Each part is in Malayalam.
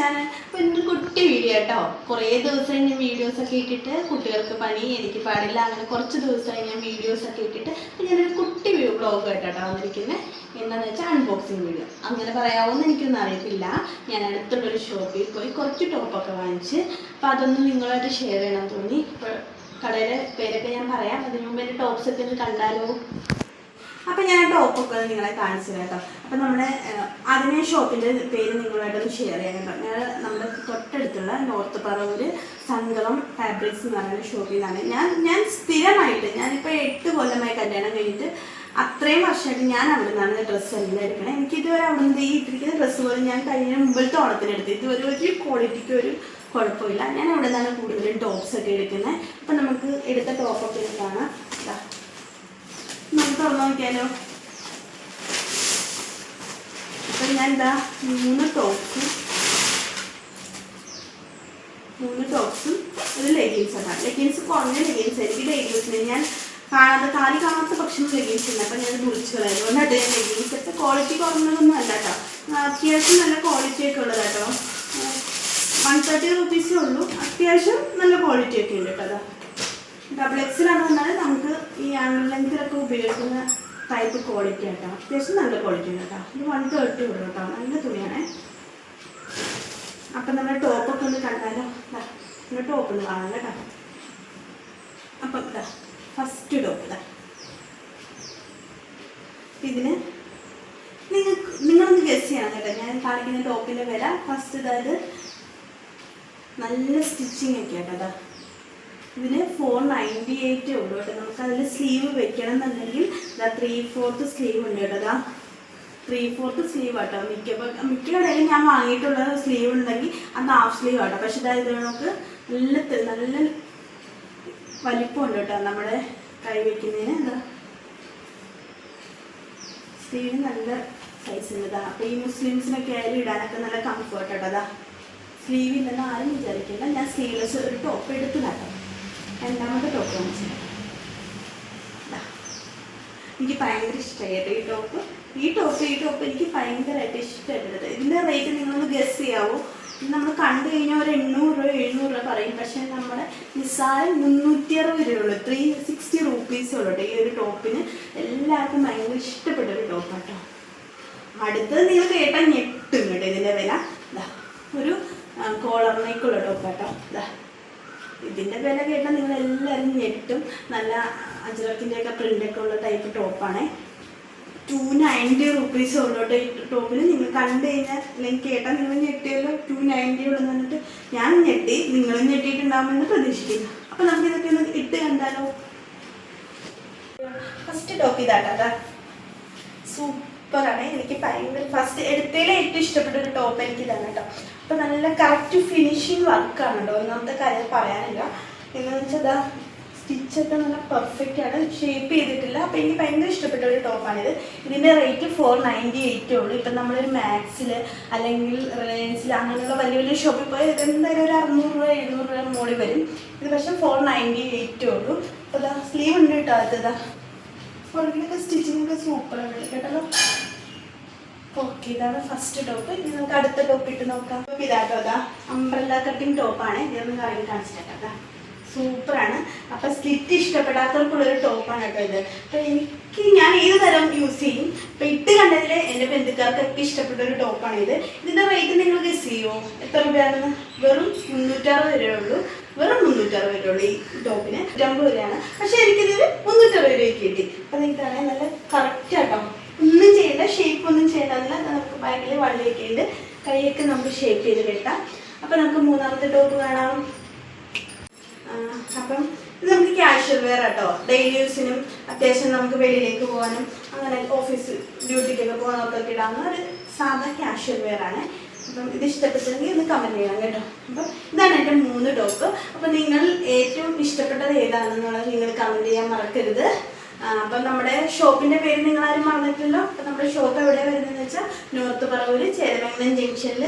ചാനൽ അപ്പോൾ ഇന്ന് കുട്ടി വീഡിയോ കേട്ടോ കുറേ ദിവസമായി ഞാൻ വീഡിയോസ് ഒക്കെ ഇട്ടിട്ട് കുട്ടികൾക്ക് പണി എനിക്ക് പാടില്ല. അങ്ങനെ കുറച്ച് ദിവസമായി ഞാൻ വീഡിയോസ് ഒക്കെ ഇട്ടിട്ട് അപ്പോൾ ഞാനൊരു കുട്ടി ബ്ലോഗ് കേട്ടോ വന്നിരിക്കുന്നത് എന്താണെന്ന് വെച്ചാൽ അൺബോക്സിങ് വീഡിയോ അങ്ങനെ പറയാവോന്ന് എനിക്കൊന്നും അറിയത്തില്ല. ഞാൻ അടുത്തുള്ളൊരു ഷോപ്പിൽ പോയി കുറച്ച് ടോപ്പൊക്കെ വാങ്ങിച്ച് അപ്പോൾ അതൊന്ന് നിങ്ങളായിട്ട് ഷെയർ ചെയ്യണം തോന്നി. ഇപ്പോൾ കടയുടെ പേരൊക്കെ ഞാൻ പറയാം. അതിന് മുമ്പ് എന്റെ ടോപ്സ് ഒക്കെ ഒന്ന് കണ്ടാലോ? അപ്പം ഞാൻ ടോപ്പൊക്കെ നിങ്ങളെ കാണിച്ചു കേട്ടോ. അപ്പം നമ്മുടെ അതിനെ ഷോപ്പിന്റെ പേര് നിങ്ങളുമായിട്ടൊന്ന് ഷെയർ ചെയ്യാൻ കേട്ടോ. ഞാൻ നമ്മുടെ തൊട്ടടുത്തുള്ള നോർത്ത് പറവൂർ സംഗമം ഫാബ്രിക്സ് എന്ന് പറയുന്ന ഷോപ്പിൽ നിന്നാണ്. ഞാൻ ഞാൻ സ്ഥിരമായിട്ട് ഞാനിപ്പോൾ എട്ട് കൊല്ലമായി കല്യാണം കഴിഞ്ഞിട്ട് അത്രയും വർഷമായിട്ട് ഞാൻ അവിടെ നിന്നാണ് ഡ്രസ്സ് എല്ലാം എടുക്കണേ. എനിക്ക് ഇതുവരെ അവിടെ നിന്ന് ഈ ഇട്ടിരിക്കുന്ന ഡ്രസ്സ് പോലും ഞാൻ കഴിഞ്ഞ മുമ്പിലത്തെ ഓണത്തിനെടുത്ത് ഇതുവരെ ഒരു ക്വാളിറ്റിക്ക് ഒരു കുഴപ്പമില്ല. ഞാൻ അവിടെ നിന്നാണ് കൂടുതലും ടോപ്സ് ഒക്കെ എടുക്കുന്നത്. അപ്പം നമുക്ക് എടുത്ത ടോപ്പൊക്കെ കാണാം. തുറന്നു നോക്കിയാലോ അപ്പൊ ഞാൻ എന്താ മൂന്ന് ടോപ്സും മൂന്ന് ടോപ്സും ഒരു ലെഗിൻസ് ആണ് ലെഗിൻസ് കുറഞ്ഞ ലെഗിൻസ് ആയിരിക്കും ലെഗിൻസിന് ഞാൻ കാണാതെ കാലി കാണാത്ത പക്ഷം ലെഗിൻസ് ഉണ്ട്. അപ്പം ഞാൻ മുറിച്ച് കളയും അതുകൊണ്ടാണ് ലെഗിൻസ് ഒക്കെ ക്വാളിറ്റി കുറഞ്ഞതൊന്നും അല്ല കേട്ടോ. അത്യാവശ്യം നല്ല ക്വാളിറ്റി ഒക്കെ ഉള്ളത് കേട്ടോ. വൺ തേർട്ടി റുപ്പീസേ ഉള്ളൂ. അത്യാവശ്യം നല്ല ക്വാളിറ്റി ഒക്കെ ഉണ്ട് കേട്ടോ. ഡബിൾ എക്സിലാണ് വന്നാൽ നമുക്ക് ഈ ആംഗിൾ ലെങ്തിലൊക്കെ ഉപയോഗിക്കുന്ന ടൈപ്പ് ക്വാളിറ്റി ആട്ടോ. അത്യാവശ്യം നല്ല ക്വാളിറ്റി ഉണ്ട് കേട്ടോ ഇത് വൺ തേർട്ടി ഉള്ളൂ കേട്ടോ നല്ല തുണിയാണേ. അപ്പം നമ്മുടെ ടോപ്പൊക്കെ ഒന്ന് കണ്ടാലോ? നമ്മുടെ ടോപ്പ് ഒന്ന് കാണാം കേട്ടോ അപ്പം ഇതാ ഫസ്റ്റ് ടോപ്പ് ഇതാ ഇതിന് നിങ്ങൾക്ക് നിങ്ങളൊന്ന് ഗസ് ചെയ്യണം കേട്ടോ. ഞാൻ കാണിക്കുന്ന ടോപ്പിന്റെ വില. ഫസ്റ്റ് ഇതായത് നല്ല സ്റ്റിച്ചിങ് ഒക്കെ കേട്ടോ അതാ ഇതിന് ഫോർ നയന്റി എയ്റ്റേ ഉള്ളൂ കേട്ടോ. നമുക്ക് അതിൽ സ്ലീവ് വെക്കണം എന്നുണ്ടെങ്കിൽ ഇതാ ത്രീ ഫോർത്ത് സ്ലീവ് ഉണ്ട് കേട്ടോ. അതാ ത്രീ ഫോർത്ത് സ്ലീവ് ആട്ടോ. മിക്ക മിക്ക കടയിലും ഞാൻ വാങ്ങിയിട്ടുള്ള സ്ലീവ് ഉണ്ടെങ്കിൽ അത് ഹാഫ് സ്ലീവ് ആട്ടോ. പക്ഷെ ഇതായത് നമുക്ക് നല്ല നല്ല വലിപ്പമുണ്ട് കേട്ടോ നമ്മുടെ കൈ വെക്കുന്നതിന്. എന്താ സ്ലീവ് നല്ല സൈസ് ഉണ്ട് ഇതാ അപ്പോൾ ഈ മുസ്ലിംസിനൊക്കെ ആയാലും ഇടാനൊക്കെ നല്ല കംഫർട്ട് കേട്ടോ അതാ സ്ലീവ് ഇല്ലെന്ന് ആരും വിചാരിക്കില്ല ഞാൻ സ്ലീവ്ലെസ് ഒരു ടോപ്പ് എടുത്ത് കേട്ടോ. രണ്ടാമത്തെ ടോപ്പ് കാണിച്ചത് എനിക്ക് ഭയങ്കര ഇഷ്ടമായിട്ട് ഈ ടോപ്പ് ഈ ടോപ്പ് ഈ ടോപ്പ് എനിക്ക് ഭയങ്കരമായിട്ട് ഇഷ്ടപ്പെട്ടത്. ഇതിന്റെ റേറ്റ് നിങ്ങളൊന്ന് ഗസ് ചെയ്യാവോ? നമ്മൾ കണ്ടു കഴിഞ്ഞാൽ ഒരു എണ്ണൂറ് രൂപ എഴുന്നൂറ് രൂപ പറയും. പക്ഷേ നമ്മുടെ നിസ്സാരം മുന്നൂറ്റി അറുപത് രൂപയുള്ളൂ ത്രീ സിക്സ്റ്റി റുപ്പീസേ ഉള്ളൂ ഈ ഒരു ടോപ്പിന് എല്ലാവർക്കും ഭയങ്കര ഇഷ്ടപ്പെട്ട ഒരു ടോപ്പ് കേട്ടോ. അടുത്തത് നിങ്ങൾ കേട്ടാൽ ഞെട്ടും കേട്ടോ ഇതിന്റെ വില. ഒരു കോളറിനേക്കുള്ള ടോപ്പ് കേട്ടോ. ഇതാ ഇതിന്റെ വില കേട്ടാൽ നിങ്ങൾ എല്ലാവരും ഞെട്ടും. നല്ല അജ്രക്കിന്റെ ഒക്കെ പ്രിന്റൊക്കെ ഉള്ള ടൈപ്പ് ടോപ്പാണേ. ടു നയന്റി റുപ്പീസ് ഉള്ളൂ കേട്ടോ ഈ ടോപ്പിന്. നിങ്ങൾ കണ്ടു കഴിഞ്ഞാൽ അല്ലെങ്കിൽ കേട്ടാൽ നിങ്ങൾ ഞെട്ടിയല്ലോ. ടു നയന്റി ഉള്ളെന്ന് പറഞ്ഞിട്ട് ഞാൻ ഞെട്ടി. നിങ്ങളും ഞെട്ടിയിട്ടുണ്ടാവുമെന്ന് പ്രതീക്ഷിക്കുന്നു. അപ്പം നമുക്ക് ഇതൊക്കെ ഒന്ന് ഇട്ട് കണ്ടാലോ? ഫസ്റ്റ് ടോപ്പ് ഇതാട്ടോ സൂപ്പറാണ്. എനിക്ക് ഭയങ്കര ഫസ്റ്റ് എടുത്തതിലെ ഏറ്റവും ഇഷ്ടപ്പെട്ട ഒരു ടോപ്പ് എനിക്ക് ഇതാണ് കേട്ടോ. അപ്പം നല്ല കറക്റ്റ് ഫിനിഷിങ് വർക്കാണ് കേട്ടോ. ഒന്നാമത്തെ കാര്യം പറയാനില്ല. എന്ന് വെച്ചാൽ സ്റ്റിച്ചൊക്കെ നല്ല പെർഫെക്റ്റ് ആണ്. ഷേപ്പ് ചെയ്തിട്ടില്ല. അപ്പം എനിക്ക് ഭയങ്കര ഇഷ്ടപ്പെട്ട ഒരു ടോപ്പാണിത് ഇതിന്റെ റേറ്റ് ഫോർ നയന്റി എയ്റ്റേ ഉള്ളൂ. ഇപ്പം നമ്മളൊരു മാക്സിൽ അല്ലെങ്കിൽ റിലയൻസിൽ അങ്ങനെയുള്ള വലിയ വലിയ ഷോപ്പിൽ പോയി എന്തായാലും ഒരു അറുന്നൂറ് രൂപ എഴുന്നൂറ് രൂപ മുകളിൽ വരും. ഇത് പക്ഷേ ഫോർ നയന്റി എയ്റ്റേ ഉള്ളൂ. അപ്പോൾ സ്ലീവ് ഉണ്ട് കേട്ടോ. അതിതാ പുറകിലൊക്കെ സ്റ്റിച്ചിങ് ഒക്കെ സൂപ്പറാണ് കേട്ടല്ലോ? ഓക്കെ ഇതാണ് ഫസ്റ്റ് ടോപ്പ് ഇനി നമുക്ക് അടുത്ത ടോപ്പ് ഇട്ട് നോക്കാം. ഇതാട്ടോ അതാ അംബ്രല്ല കട്ടിങ് ടോപ്പാണ് ഇതൊന്ന് കറങ്ങി കാണിച്ചിട്ടാ അതാ സൂപ്പറാണ്. അപ്പൊ സ്ലിറ്റ് ഇഷ്ടപ്പെടാത്തവർക്കുള്ളൊരു ടോപ്പാണ് കേട്ടോ ഇത്. അപ്പൊ എനിക്ക് ഞാൻ ഏത് തരം യൂസ് ചെയ്യും? അപ്പൊ ഇട്ട് കണ്ടതിൽ എന്റെ ബന്ധുക്കാർക്കൊക്കെ ഇഷ്ടപ്പെട്ട ഒരു ടോപ്പാണ് ഇത്. ഇതിന്റെ റേറ്റ് നിങ്ങൾ ഗസ് ചെയ്യുമോ എത്ര രൂപയാണെന്ന്? വെറും മുന്നൂറ്ററുപത് രൂപയുള്ളൂ വെറും മുന്നൂറ്ററുപത് രൂപയുള്ളൂ ഈ ടോപ്പിന്. രണ്ടു രൂപയാണ്. പക്ഷെ എനിക്കിതിൽ മുന്നൂറ്ററുപത് രൂപയ്ക്ക് കിട്ടി. അപ്പൊ നിങ്ങൾക്കാണെങ്കിൽ നല്ല കറക്റ്റ് ആട്ടോ. ഒന്നും ചെയ്യേണ്ട ഷേപ്പ് ഒന്നും ചെയ്യേണ്ടതില്ല നമുക്ക് ബാക്കിൽ വള്ളിയൊക്കെ ഉണ്ട്. കൈയൊക്കെ നമുക്ക് ഷേപ്പ് ചെയ്ത് കെട്ടാം അപ്പൊ നമുക്ക് മൂന്നാമത്തെ ടോപ്പ് കാണാം. അപ്പം ഇത് നമുക്ക് ക്യാഷ്വൽ വെയർ കേട്ടോ ഡെയിലി യൂസിനും അത്യാവശ്യം നമുക്ക് വെളിയിലേക്ക് പോകാനും അങ്ങനെ ഓഫീസ് ഡ്യൂട്ടിക്കൊക്കെ പോകാനൊക്കെ ഇടാവുന്ന ഒരു സാധാ ക്യാഷ്വൽ വെയർ ആണ്. അപ്പം ഇത് ഇഷ്ടപ്പെട്ടെങ്കിൽ ഒന്ന് കമന്റ് ചെയ്യണം കേട്ടോ. അപ്പം ഇതാണ് എന്റെ മൂന്ന് ടോപ്പ് അപ്പം നിങ്ങൾ ഏറ്റവും ഇഷ്ടപ്പെട്ടത് ഏതാണെന്നുള്ളത് നിങ്ങൾ കമന്റ് ചെയ്യാൻ മറക്കരുത്. അപ്പം നമ്മുടെ ഷോപ്പിന്റെ പേര് നിങ്ങൾ ആരും മറന്നിട്ടില്ലല്ലോ? അപ്പം നമ്മുടെ ഷോപ്പ് എവിടെ വരുന്നതെന്ന് വെച്ചാൽ നോർത്ത് പറവൂര് ചേരമംഗലം ജംഗ്ഷനിൽ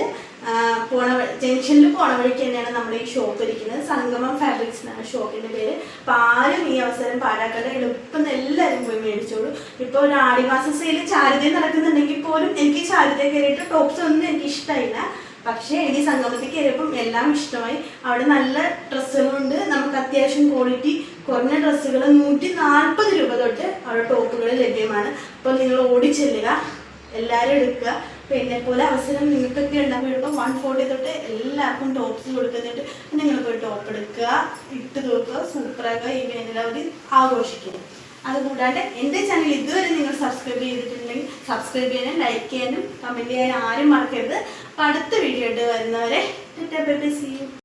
പോണ ജംഗ്ഷനിൽ പോണ വഴിക്ക് തന്നെയാണ് നമ്മുടെ ഈ ഷോപ്പ് ഇരിക്കുന്നത്. സംഗമം ഫാബ്രിക്സ് എന്നാണ് ഷോപ്പിന്റെ പേര്. അപ്പം ആരും ഈ അവസരം പാഴാക്കാതെ എളുപ്പം എല്ലാവരും പോയി മേടിച്ചോളൂ. ഇപ്പോൾ ഒരു ആടിമാസ സെയിൽ ചാരിതയും നടക്കുന്നുണ്ടെങ്കിൽ പോലും എനിക്ക് ചാരിതയെ കയറിയിട്ട് ടോപ്സ് ഒന്നും എനിക്ക് ഇഷ്ടമായില്ല പക്ഷേ എനിക്ക് സംഗമത്തിൽ കയറിയപ്പം എല്ലാം ഇഷ്ടമായി. അവിടെ നല്ല ഡ്രസ്സുകളുണ്ട്. നമുക്ക് അത്യാവശ്യം ക്വാളിറ്റി കുറഞ്ഞ ഡ്രസ്സുകൾ നൂറ്റി നാൽപ്പത് രൂപ തൊട്ട് അവിടെ ടോപ്പുകൾ ലഭ്യമാണ്. അപ്പോൾ നിങ്ങൾ ഓടിച്ചെല്ലുക എല്ലാവരും എടുക്കുക. പിന്നെ പോലെ അവസരം നിങ്ങൾക്കൊക്കെ ഉണ്ടാകുമ്പോൾ വൺ ഫോർട്ടി തൊട്ട് എല്ലാവർക്കും ടോപ്സ് കൊടുക്കുന്നുണ്ട്. നിങ്ങൾക്ക് പോയി ടോപ്പ് എടുക്കുക ഇട്ട് നോക്കുക. സൂപ്പറാക്കുക ഈ വേനലവധി ആഘോഷിക്കുക അതുകൂടാതെ എന്റെ ചാനൽ ഇതുവരെ നിങ്ങൾ സബ്സ്ക്രൈബ് ചെയ്തിട്ടുണ്ടെങ്കിൽ സബ്സ്ക്രൈബ് ചെയ്യാനും ലൈക്ക് ചെയ്യാനും കമന്റ് ചെയ്യാനും ആരും മറക്കരുത്. അപ്പോൾ അടുത്ത വീഡിയോ ആയിട്ട് വരുന്നവരെ സി യു